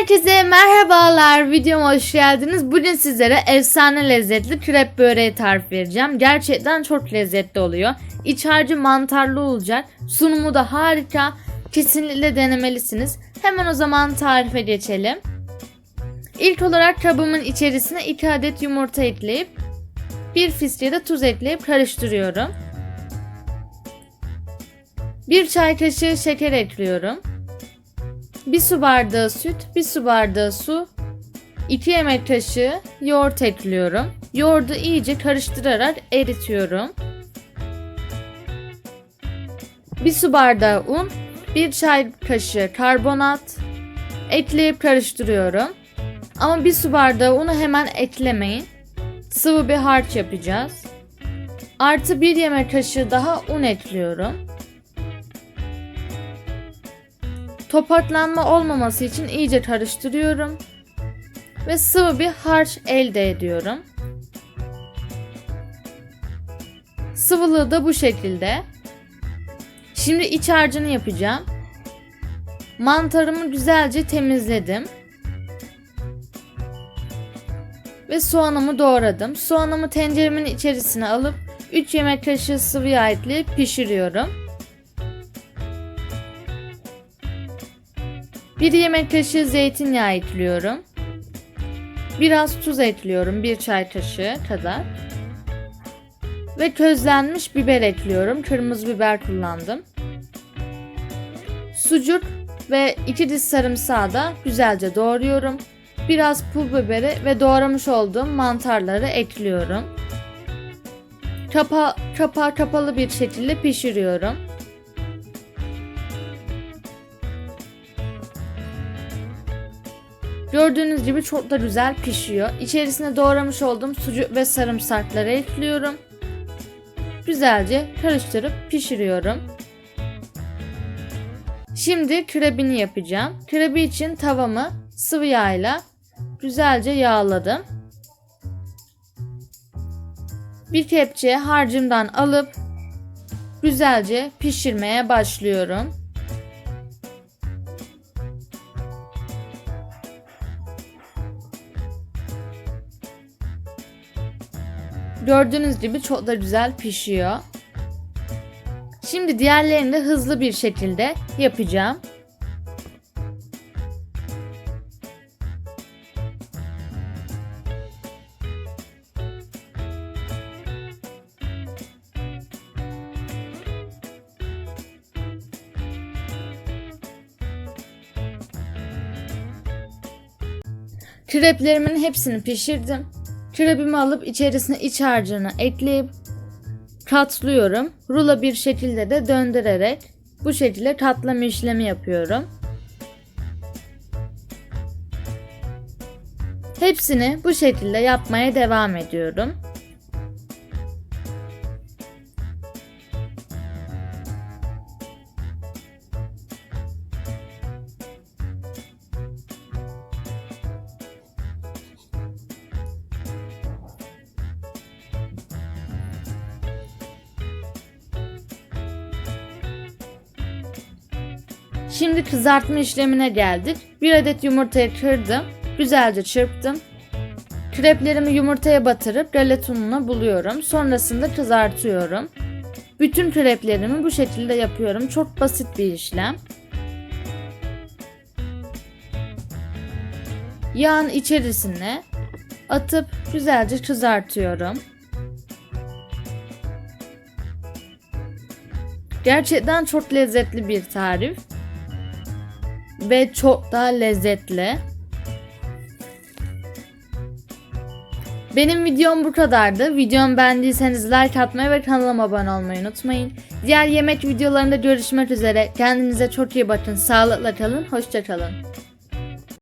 Herkese merhabalar. Videoma hoş geldiniz. Bugün sizlere efsane lezzetli krep böreği tarif vereceğim. Gerçekten çok lezzetli oluyor. İç harcı mantarlı olacak. Sunumu da harika. Kesinlikle denemelisiniz. Hemen o zaman tarife geçelim. İlk olarak kabımın içerisine 2 adet yumurta ekleyip bir fiske de tuz ekleyip karıştırıyorum. 1 çay kaşığı şeker ekliyorum. 1 su bardağı süt, 1 su bardağı su, 2 yemek kaşığı yoğurt ekliyorum. Yoğurdu iyice karıştırarak eritiyorum. 1 su bardağı un, 1 çay kaşığı karbonat ekleyip karıştırıyorum. Ama 1 su bardağı unu hemen eklemeyin. Sıvı bir harç yapacağız. Artı 1 yemek kaşığı daha un ekliyorum. Topaklanma olmaması için iyice karıştırıyorum ve sıvı bir harç elde ediyorum. Sıvılığı da bu şekilde. Şimdi iç harcını yapacağım. Mantarımı güzelce temizledim. Ve soğanımı doğradım. Soğanımı tenceremin içerisine alıp 3 yemek kaşığı sıvı yağ ekleyip pişiriyorum. 1 yemek kaşığı zeytinyağı ekliyorum. Biraz tuz ekliyorum. 1 çay kaşığı kadar. Ve közlenmiş biber ekliyorum. Kırmızı biber kullandım. Sucuk ve 2 diş sarımsağı da güzelce doğruyorum. Biraz pul biberi ve doğramış olduğum mantarları ekliyorum. Kapa kapağı kapalı bir şekilde pişiriyorum. Gördüğünüz gibi çok da güzel pişiyor. İçerisine doğramış olduğum sucuk ve sarımsakları ekliyorum. Güzelce karıştırıp pişiriyorum. Şimdi krebini yapacağım. Krebi için tavamı sıvı yağla güzelce yağladım. Bir kepçe harcımdan alıp güzelce pişirmeye başlıyorum. Gördüğünüz gibi çok da güzel pişiyor. Şimdi diğerlerini de hızlı bir şekilde yapacağım. Kreplerimin hepsini pişirdim. Krebimi alıp içerisine iç harcını ekleyip katlıyorum. Rulo bir şekilde de döndürerek bu şekilde katlama işlemi yapıyorum. Hepsini bu şekilde yapmaya devam ediyorum. Şimdi kızartma işlemine geldik. Bir adet yumurtayı kırdım. Güzelce çırptım. Kreplerimi yumurtaya batırıp galeta buluyorum. Sonrasında kızartıyorum. Bütün kreplerimi bu şekilde yapıyorum. Çok basit bir işlem. Yağın içerisine atıp güzelce kızartıyorum. Gerçekten çok lezzetli bir tarif ve çok daha lezzetli. Benim videom bu kadardı. Videomu beğendiyseniz like atmayı ve kanalıma abone olmayı unutmayın. Diğer yemek videolarında görüşmek üzere. Kendinize çok iyi bakın. Sağlıkla kalın. Hoşçakalın.